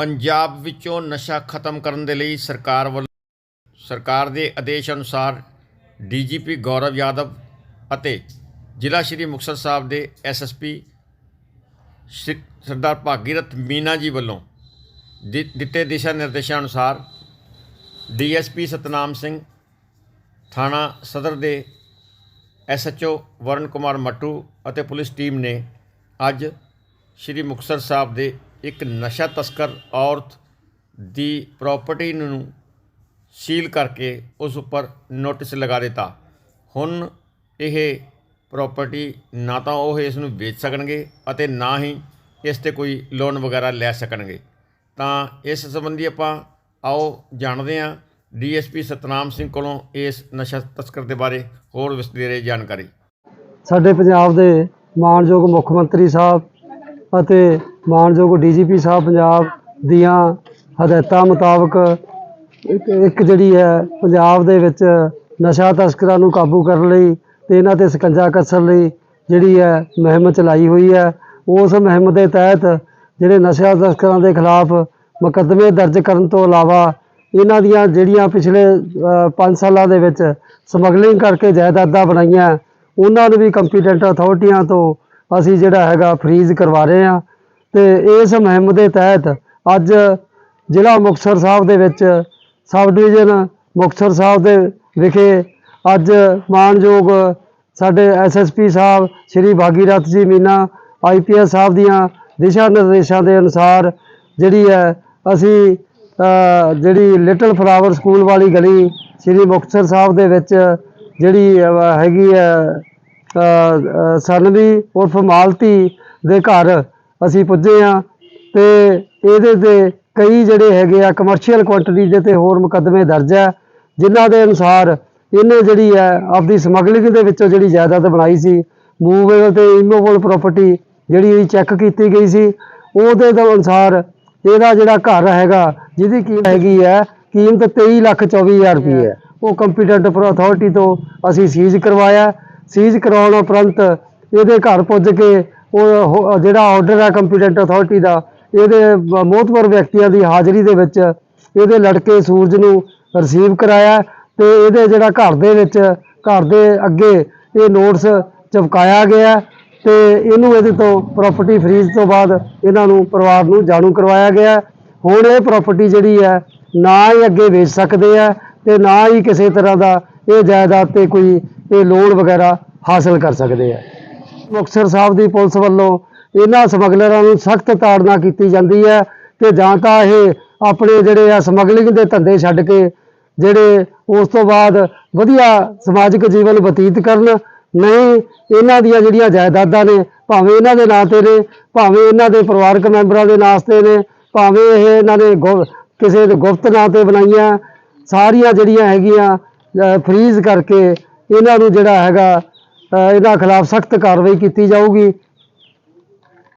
ਪੰਜਾਬ ਵਿੱਚੋਂ ਨਸ਼ਾ ਖਤਮ ਕਰਨ ਦੇ ਲਈ ਸਰਕਾਰ ਵੱਲੋਂ ਸਰਕਾਰ ਦੇ ਆਦੇਸ਼ ਅਨੁਸਾਰ ਡੀਜੀਪੀ ਗੌਰਵ ਯਾਦਵ ਅਤੇ ਜ਼ਿਲ੍ਹਾ ਸ਼੍ਰੀ ਮੁਕਤਸਰ ਸਾਹਿਬ ਦੇ ਐਸਐਸਪੀ ਸਰਦਾਰ ਭਾਗੀਰਥ ਮੀਨਾ ਜੀ ਵੱਲੋਂ ਦਿ- ਦਿੱਤੇ ਦਿਸ਼ਾ ਨਿਰਦੇਸ਼ਾਂ ਅਨੁਸਾਰ ਡੀਐਸਪੀ ਸਤਨਾਮ ਸਿੰਘ, ਥਾਣਾ ਸਦਰ ਦੇ ਐਸਐਚਓ ਵਰਨ ਕੁਮਾਰ ਮੱਟੂ ਅਤੇ ਪੁਲਿਸ ਟੀਮ ਨੇ ਅੱਜ ਸ਼੍ਰੀ ਮੁਕਤਸਰ ਸਾਹਿਬ ਦੇ ਇੱਕ ਨਸ਼ਾ ਤਸਕਰ ਔਰਤ ਦੀ ਪ੍ਰਾਪਰਟੀ ਨੂੰ ਸੀਲ ਕਰਕੇ ਉਸ ਉੱਪਰ ਨੋਟਿਸ ਲਗਾ ਦਿੱਤਾ। ਹੁਣ ਇਹ ਪ੍ਰਾਪਰਟੀ ਨਾ ਤਾਂ ਉਹ ਇਸ ਨੂੰ ਵੇਚ ਸਕਣਗੇ ਅਤੇ ਨਾ ਹੀ ਇਸ ਤੇ ਕੋਈ ਲੋਨ ਵਗੈਰਾ ਲੈ ਸਕਣਗੇ। ਤਾਂ ਇਸ ਸੰਬੰਧੀ ਆਪਾਂ ਆਓ ਜਾਣਦੇ ਹਾਂ ਡੀਐਸਪੀ ਸਤਨਾਮ ਸਿੰਘ ਕੋਲੋਂ ਇਸ ਨਸ਼ਾ ਤਸਕਰ ਦੇ ਬਾਰੇ ਹੋਰ ਵਿਸਤੇਰੇ ਜਾਣਕਾਰੀ। ਸਾਡੇ ਪੰਜਾਬ ਦੇ ਮਾਨਯੋਗ ਮੁੱਖ ਮੰਤਰੀ ਸਾਹਿਬ ਅਤੇ ਮਾਨਯੋਗ ਡੀਜੀਪੀ ਸਾਹਿਬ ਪੰਜਾਬ ਦੀਆਂ ਹਦਾਇਤਾਂ ਮੁਤਾਬਕ ਇੱਕ ਇੱਕ ਜਿਹੜੀ ਹੈ ਪੰਜਾਬ ਦੇ ਵਿੱਚ ਨਸ਼ਾ ਤਸਕਰਾਂ ਨੂੰ ਕਾਬੂ ਕਰਨ ਲਈ ਤੇ ਇਹਨਾਂ ਤੇ ਸਕੰਜਾ ਕੱਸਣ ਲਈ ਜਿਹੜੀ ਹੈ ਮੁਹਿੰਮ ਚਲਾਈ ਹੋਈ ਹੈ। ਉਸ ਮੁਹਿੰਮ ਦੇ ਤਹਿਤ ਜਿਹੜੇ ਨਸ਼ਾ ਤਸਕਰਾਂ ਦੇ ਖਿਲਾਫ ਮੁਕੱਦਮੇ ਦਰਜ ਕਰਨ ਤੋਂ ਇਲਾਵਾ ਇਹਨਾਂ ਦੀਆਂ ਜਿਹੜੀਆਂ ਪਿਛਲੇ 5 ਸਾਲਾਂ ਦੇ ਵਿੱਚ ਸਮਗਲਿੰਗ ਕਰਕੇ ਜਾਇਦਾਦਾਂ ਬਣਾਈਆਂ, ਉਹਨਾਂ ਨੂੰ ਵੀ ਕੰਪੀਟੈਂਟ ਅਥਾਰਟੀਆਂ ਤੋਂ ਅਸੀਂ ਜਿਹੜਾ ਹੈਗਾ ਫਰੀਜ਼ ਕਰਵਾ ਰਹੇ ਹਾਂ। ਤੇ ਇਸ ਮੁਹਿੰਮ ਦੇ ਤਹਿਤ ਅੱਜ ਜ਼ਿਲ੍ਹਾ ਮੁਕਤਸਰ ਸਾਹਿਬ ਦੇ ਵਿੱਚ ਸਬ ਡਿਵੀਜ਼ਨ ਮੁਕਤਸਰ ਸਾਹਿਬ ਦੇ ਵਿਖੇ ਅੱਜ ਮਾਨਯੋਗ ਸਾਡੇ ਐਸਐਸਪੀ ਸਾਹਿਬ, ਸ਼੍ਰੀ ਭਾਗੀਰਥ ਜੀ ਮੀਨਾ ਆਈਪੀਐਸ ਸਾਹਿਬ ਦੀਆਂ ਦਿਸ਼ਾ ਨਿਰਦੇਸ਼ਾਂ ਦੇ ਅਨੁਸਾਰ ਜਿਹੜੀ ਹੈ, ਅਸੀਂ ਜਿਹੜੀ ਲਿਟਲ ਫਲਾਵਰ ਸਕੂਲ ਵਾਲੀ ਗਲੀ ਸ਼੍ਰੀ ਮੁਕਤਸਰ ਸਾਹਿਬ ਦੇ ਵਿੱਚ ਜਿਹੜੀ ਹੈਗੀ ਹੈ ਸਨਵੀ ਉਰਫ ਮਾਲਤੀ ਦੇ ਘਰ ਅਸੀਂ ਪੁੱਜੇ ਆ ਤੇ ਇਹਦੇ ਤੇ ਕਈ ਜਿਹੜੇ ਹੈਗੇ ਆ ਕਮਰਸ਼ੀਅਲ ਕੁਆਂਟੀਟੀ ਦੇ ਤੇ ਹੋਰ ਮੁਕੱਦਮੇ ਦਰਜ ਹੈ ਜਿਨ੍ਹਾਂ ਦੇ ਅਨੁਸਾਰ ਇਹਨੇ ਜਿਹੜੀ ਹੈ ਆਪਦੀ ਸਮਗਲਿੰਗ ਦੇ ਵਿੱਚੋਂ ਜਿਹੜੀ ਜਾਇਦਾਦ ਬਣਾਈ ਸੀ ਮੂਵੇਬਲ ਤੇ ਇਮੂਵੇਬਲ ਪ੍ਰਾਪਰਟੀ ਜਿਹੜੀ ਚੈੱਕ ਕੀਤੀ ਗਈ ਸੀ ਉਹਦੇ ਦੇ ਅਨੁਸਾਰ ਇਹਦਾ ਜਿਹੜਾ ਘਰ ਹੈਗਾ ਜਿਹਦੀ ਕੀਮਤ ਹੈਗੀ ਹੈ ਕੀਮਤ 23 ਲੱਖ 24 ਹਜ਼ਾਰ ਰੁਪਏ ਹੈ ਉਹ ਕੰਪੀਟੈਂਟ ਅਥਾਰਟੀ ਤੋਂ ਅਸੀਂ ਸੀਜ਼ ਕਰਵਾਇਆ ਸੀਜ਼ ਕਰਾਉਣ ਉਪਰੰਤ ਇਹਦੇ ਘਰ ਪੁੱਜ ਕੇ ਉਹ ਹੋ- ਜਿਹੜਾ ਆਰਡਰ ਹੈ ਕੰਪੀਟੈਂਟ ਅਥਾਰਟੀ ਦਾ, ਇਹਦੇ ਬ- ਵਿਅਕਤੀਆਂ ਦੀ ਹਾਜ਼ਰੀ ਦੇ ਵਿੱਚ ਇਹਦੇ ਲੜਕੇ ਸੂਰਜ ਨੂੰ ਰਿਸੀਵ ਕਰਾਇਆ ਤੇ ਇਹਦੇ ਜਿਹੜਾ ਘਰ ਦੇ ਵਿੱਚ, ਘਰ ਦੇ ਅੱਗੇ ਇਹ ਨੋਟਸ ਚਪਕਾਇਆ ਗਿਆ ਤੇ ਇਹਨੂੰ ਇਹਦੇ ਤੋਂ ਪ੍ਰਾਪਰਟੀ ਫਰੀਜ਼ ਤੋਂ ਬਾਅਦ ਇਹਨਾਂ ਨੂੰ ਪਰਿਵਾਰ ਨੂੰ ਜਾਣੂ ਕਰਵਾਇਆ ਗਿਆ। ਹੁਣ ਇਹ ਪ੍ਰਾਪਰਟੀ ਜਿਹੜੀ ਹੈ, ਨਾ ਹੀ ਅੱਗੇ ਵੇਚ ਸਕਦੇ ਆ ਤੇ ਨਾ ਹੀ ਕਿਸੇ ਤਰ੍ਹਾਂ ਦਾ ਇਹ ਜਾਇਦਾਦ ਤੇ ਕੋਈ ਇਹ ਲੋਨ ਵਗੈਰਾ ਹਾਸਲ ਕਰ ਸਕਦੇ ਆ। ਮੁਕਤਸਰ ਸਾਹਿਬ ਦੀ ਪੁਲਿਸ ਵੱਲੋਂ ਇਹਨਾਂ ਸਮਗਲਰਾਂ ਨੂੰ ਸਖਤ ਤਾੜਨਾ ਕੀਤੀ ਜਾਂਦੀ ਹੈ ਕਿ ਜਾਂ ਤਾਂ ਇਹ ਆਪਣੇ ਜਿਹੜੇ ਆ ਸਮਗਲਿੰਗ ਦੇ ਧੰਦੇ ਛੱਡ ਕੇ ਜਿਹੜੇ ਉਸ ਤੋਂ ਬਾਅਦ ਵਧੀਆ ਸਮਾਜਿਕ ਜੀਵਨ ਬਤੀਤ ਕਰਨ, ਨਹੀਂ, ਇਹਨਾਂ ਦੀਆਂ ਜਿਹੜੀਆਂ ਜਾਇਦਾਦਾਂ ਨੇ, ਭਾਵੇਂ ਇਹਨਾਂ ਦੇ ਨਾਂ ਤੇ ਨੇ, ਭਾਵੇਂ ਇਹਨਾਂ ਦੇ ਪਰਿਵਾਰਕ ਮੈਂਬਰਾਂ ਦੇ ਨਾਂ ਤੇ ਨੇ, ਭਾਵੇਂ ਇਹ ਇਹਨਾਂ ਨੇ ਗੁ- ਕਿਸੇ ਦੇ ਗੁਪਤ ਨਾਂ ਤੇ ਬਣਾਈਆਂ, ਸਾਰੀਆਂ ਜਿਹੜੀਆਂ ਹੈਗੀਆਂ ਫਰੀਜ਼ ਕਰਕੇ ਇਹਨਾਂ ਨੂੰ ਜਿਹੜਾ ਹੈਗਾ ਅ, ਇਹਨਾਂ ਖਿਲਾਫ ਸਖਤ ਕਾਰਵਾਈ ਕੀਤੀ ਜਾਊਗੀ।